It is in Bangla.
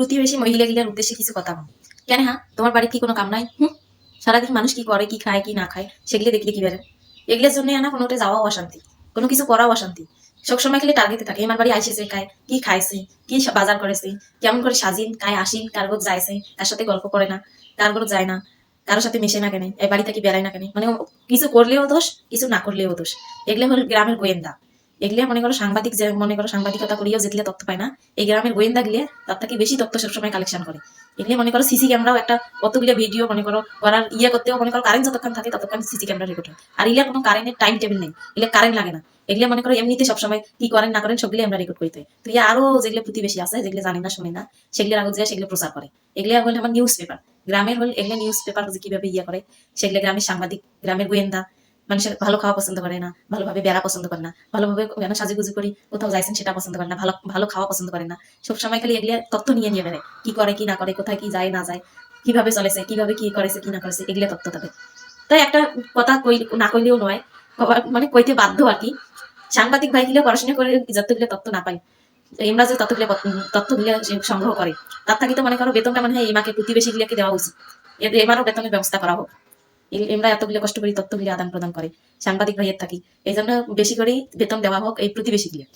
প্রতিবেশী মহিলাগুলোর উদ্দেশ্যে কিছু কথা কম কেন হ্যাঁ তোমার বাড়ির কি কোনো কাম নাই? হুম? সারাদিন মানুষ কি করে, কি খায়, কি না খায়? সেগুলো দেখলে কি বেড়ে? এগুলোর জন্য না কোনোটা যাওয়াও অশান্তি। কোনো কিছু করাও অশান্তি। সবসময় খালি টার্গেটে থাকে আমার বাড়ি আইসেছে খায়, কি খাইছে, কি বাজার করেছে, কেমন করে সাজিন, কায় আসিন, কার ঘর যাইছে, তার সাথে গল্প করে না, কার ঘর যায় না, কারোর সাথে মেশে না কেন এই বাড়ি থেকে বেড়ায় না কেন। মানে কিছু করলেও দোষ, কিছু না করলেও দোষ। এগুলো হল গ্রামের গোয়েন্দা। এগুলো মনে করো সাংবাদিক যে মনে করো সাংবাদিকতা করিয়েও যেগুলো তথ্য পায় না, এই গ্রামের গোয়েন্দা গিয়ে তার থেকে বেশি তথ্য সবসময় কালেকশন করে। এগুলো মনে করো সিসি ক্যামেরাও একটা কতগুলো ভিডিও মনে করো করার ইয়ে করতেও মনে করো কারেন্ট যতক্ষণ থাকে ততক্ষণ সিসি ক্যামেরা রেকর্ড হয়। আর ইলে কোনো কারেন্টের টাইম টেবিল নেই এগুলো কারেন্ট লাগে না। এগুলো মনে করো এমনিতে সবসময় কি করেন না করেন সবগুলো আমরা রেকর্ড করতে তো। ইয়ে আরও যেগুলো প্রতিবেশী আছে যেগুলো জানি না, শুনি না সেগুলো আগে যায় সেগুলো প্রচার করে। এগুলো হল আমার নিউজ পেপার গ্রামের হল এগুলো নিউজ পেপার কীভাবে ইয়ে করে সেগুলো গ্রামের সাংবাদিক, গ্রামের গোয়েন্দা মানুষের ভালো খাওয়া পছন্দ করে না, ভালোভাবে বেড়া পছন্দ করে না, ভালোভাবে কেন সাজুগুজু করি, কোথাও যাইছেন সেটা পছন্দ করে না, ভালো ভালো খাওয়া পছন্দ করে না। সবসময় খালি এগুলো তথ্য নিয়ে নিয়ে বেড়ায় কি করে, কি না করে, কোথায় কি যায়, না যায়, কীভাবে চলেছে, কীভাবে কি করেছে, কি না করেছে, এগুলো তথ্য থাকে তাই একটা কথা কই, না কইলেও নয় মানে কইতে বাধ্য আর কি। সাংবাদিক ভাইগুলো পড়াশোনা করে যতগুলো তথ্য না পাই এমরা যে পত- তথ্যগুলো সংগ্রহ করে, তার থেকে তো মনে করো বেতনটা মনে হয় এই মাকে প্রতিবেশী গুলোকে দেওয়া উচিত। এমারও বেতনের ব্যবস্থা করা হোক। এমরা এতগুলো কষ্ট করি তত্ত্বগুলি আদান প্রদান করে, সাংবাদিক ভাইয়ের থাকি। এই জন্য বেশি করেই বেতন দেওয়া হোক, এই প্রতিবেশী গুলো